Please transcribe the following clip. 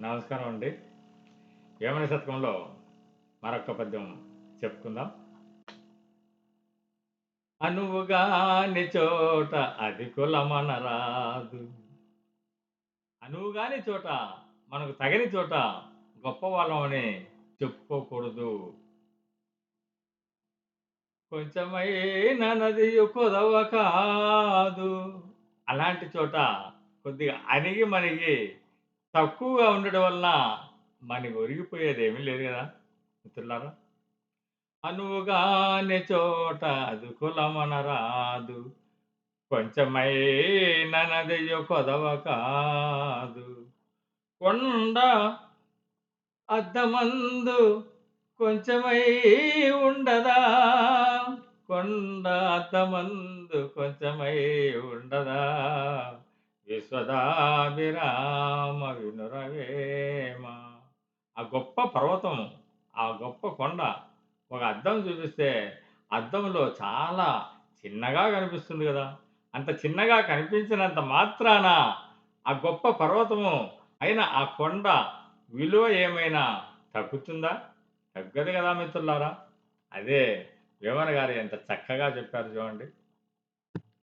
నమస్కారం అండి. ఏమైనా శతకంలో మరొక పద్యం చెప్పుకుందాం. అనువుగాని చోట అది కులమనరాదు అనువుగాని చోట మనకు తగని చోట గొప్పవాళ్ళమని చెప్పుకోకూడదు. కొంచెమైన నది కుదవ కాదు. అలాంటి చోట కొద్దిగా అణిగి మణిగి తక్కువగా ఉండడం వలన మనకి ఒరిగిపోయేది ఏమీ లేదు కదా మిత్రులారా. అనువుగానే చోట అది కులమనరాదు. కొంచెమైన నది కొదవ కాదు. కొండ అద్దమందు కొంచెమై ఉండదా? కొండ అద్దమందు కొంచెమై ఉండదా? విశ్వదాభిరామ వినురవేమ. ఆ గొప్ప పర్వతం ఆ గొప్ప కొండ ఒక అద్దం చూపిస్తే అద్దంలో చాలా చిన్నగా కనిపిస్తుంది కదా. అంత చిన్నగా కనిపించినంత మాత్రాన ఆ గొప్ప పర్వతము అయిన ఆ కొండ విలువ ఏమైనా తగ్గుతుందా? తగ్గదు కదా మిత్రులారా. అదే వేమన గారు ఎంత చక్కగా చెప్పారు చూడండి.